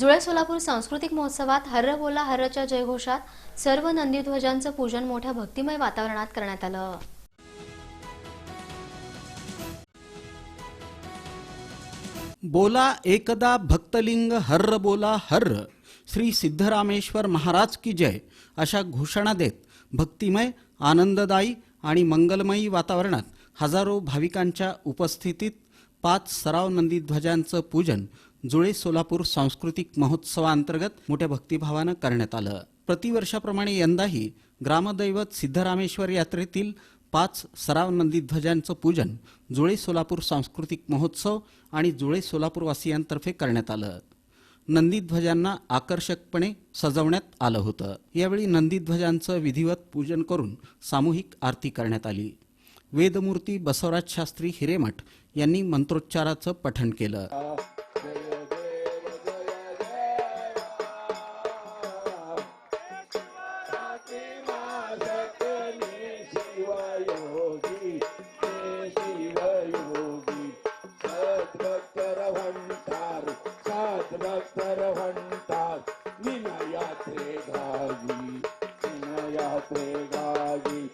जुळे सोलापूर सांस्कृतिक महोत्सवात हर्र बोला हर्रच्या जयघोषात सर्व नंदीध्वजांचं पूजन मोठ्या भक्तिमय वातावरणात करण्यात आलं. बोला एकदा भक्तलिंग हर्र बोला हर्र. श्री सिद्धरामेश्वर महाराज की जय. अशा घोषणा देत भक्तिमय आनंददायी आणि मंगलमयी वातावरणात हजारो भाविकांच्या उपस्थितीत पाच सराव नंदी ध्वजांचं पूजन जुळे सोलापूर सांस्कृतिक महोत्सवाअंतर्गत मोठ्या भक्तिभावानं करण्यात आलं. प्रतिवर्षाप्रमाणे यंदाही ग्रामदैवत सिद्धरामेश्वर यात्रेतील पाच सराव नंदीध्वजांचं पूजन जुळे सोलापूर सांस्कृतिक महोत्सव आणि जुळे सोलापूरवासियांतर्फे करण्यात आलं. नंदीध्वजांना आकर्षकपणे सजवण्यात आलं होतं. यावेळी नंदीध्वजांचं विधिवत पूजन करून सामूहिक आरती करण्यात आली. वेदमूर्ती बसवराज शास्त्री हिरेमठ यांनी मंत्रोच्चाराचं पठण केलं. भक्तर म्हणतात सद्भक्तर म्हणतात विनयात्रे गावी विनयात्रे गावी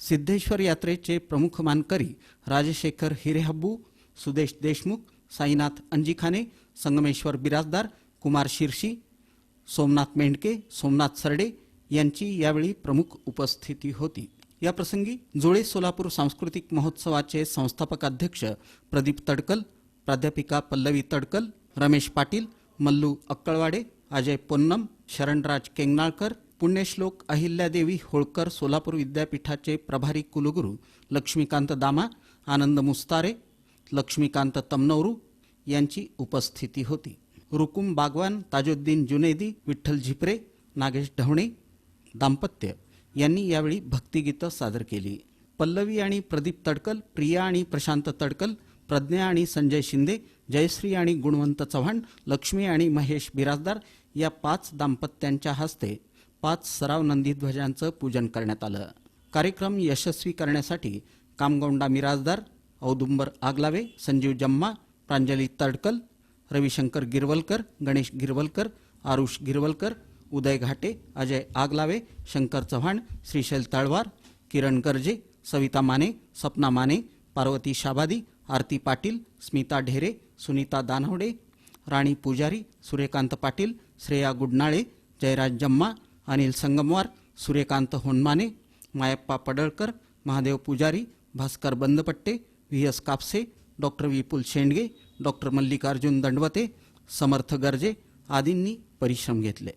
सिद्धेश्वर यात्रेचे प्रमुख मानकरी राजशेखर हिरेहब्बू सुदेश देशमुख साईनाथ अंजिखाने संगमेश्वर बिराजदार कुमार शिरशी सोमनाथ मेंढके सोमनाथ सरडे यांची यावेळी प्रमुख उपस्थिती होती. याप्रसंगी जुळे सोलापूर सांस्कृतिक महोत्सवाचे संस्थापक अध्यक्ष प्रदीप तडकल प्राध्यापिका पल्लवी तडकल रमेश पाटील मल्लू अक्कळवाडे अजय पोन्नम शरणराज केंगनाळकर पुण्यश्लोक अहिल्यादेवी होळकर सोलापूर विद्यापीठाचे प्रभारी कुलगुरू लक्ष्मीकांत दामा आनंद मुस्तारे लक्ष्मीकांत तमनवरू यांची उपस्थिती होती. रुकुम बागवान ताजुद्दीन जुनेदी विठ्ठल झिपरे नागेश ढवणे दाम्पत्य यांनी यावेळी भक्तिगीतं सादर केली. पल्लवी आणि प्रदीप तडकल प्रिया आणि प्रशांत तडकल प्रज्ञा आणि संजय शिंदे जयश्री आणि गुणवंत चव्हाण लक्ष्मी आणि महेश बिराजदार या पाच दाम्पत्यांच्या हस्ते पाच सराव नंदीध्वजांचं पूजन करण्यात आलं. कार्यक्रम यशस्वी करण्यासाठी कामगौंडा मिराजदार औदुंबर आगलावे संजीव जम्मा प्रांजली तडकल रविशंकर गिरवलकर गणेश गिरवलकर आरुष गिरवलकर उदय घाटे अजय आगलावे शंकर चव्हाण श्रीशैल तळवार किरण गर्जे सविता माने सपना माने पार्वती शाबादी आरती पाटील स्मिता ढेरे सुनीता दानवडे राणी पुजारी सूर्यकांत पाटील श्रेया गुडनाळे जयराज जम्मा Anil Sangamwar Suryakant Honmane Mayappa Padalkar Mahadev Pujari Bhaskar Bandpatte V S Kapse doctor Vipul Shendge doctor Mallikarjun Dandavate Samarth Garje आदींनी परिश्रम घेतले.